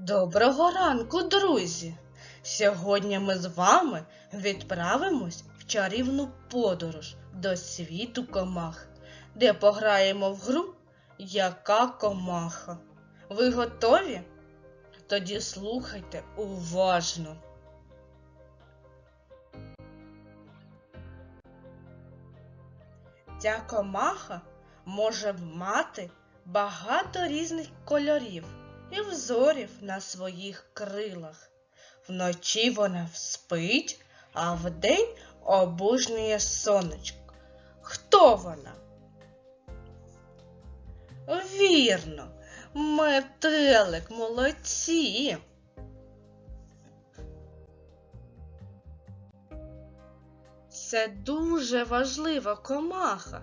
Доброго ранку, друзі! Сьогодні ми з вами відправимось в чарівну подорож до світу комах, де пограємо в гру Яка комаха. Ви готові? Тоді слухайте уважно. Ця комаха може мати багато різних кольорів і взорів на своїх крилах. Вночі вона спить, а вдень обужнює сонечко. Хто вона? Вірно, метелик, молодці. Це дуже важлива комаха,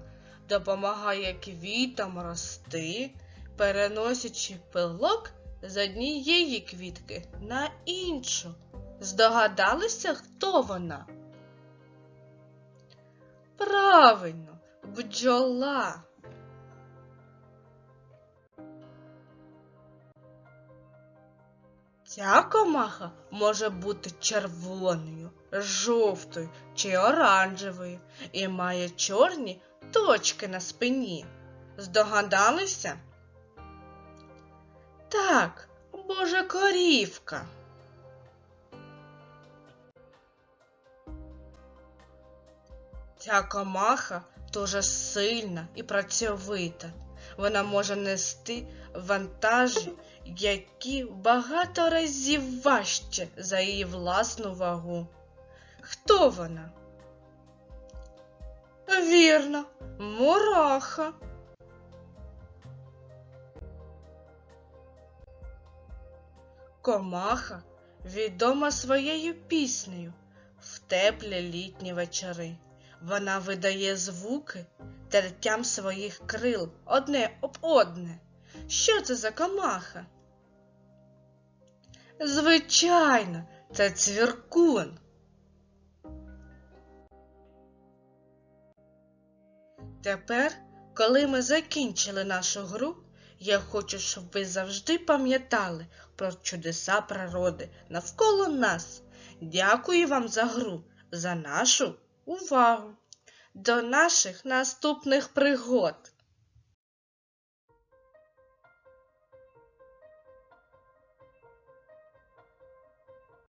допомагає квітам рости, переносячи пилок з однієї квітки на іншу. Здогадалися, хто вона? Правильно, бджола. Ця комаха може бути червоною, жовтою чи оранжевою і має чорні точки на спині. Здогадалися? Так, божа корівка. Ця комаха дуже сильна і працьовита. Вона може нести вантажі, які багато разів важче за її власну вагу. Хто вона? Вірно, мураха. Комаха відома своєю піснею в теплі літні вечори. Вона видає звуки тертям своїх крил одне об одне. Що це за комаха? Звичайно, це цвіркун. Тепер, коли ми закінчили нашу гру, я хочу, щоб ви завжди пам'ятали про чудеса природи навколо нас. Дякую вам за гру, за нашу увагу. До наших наступних пригод!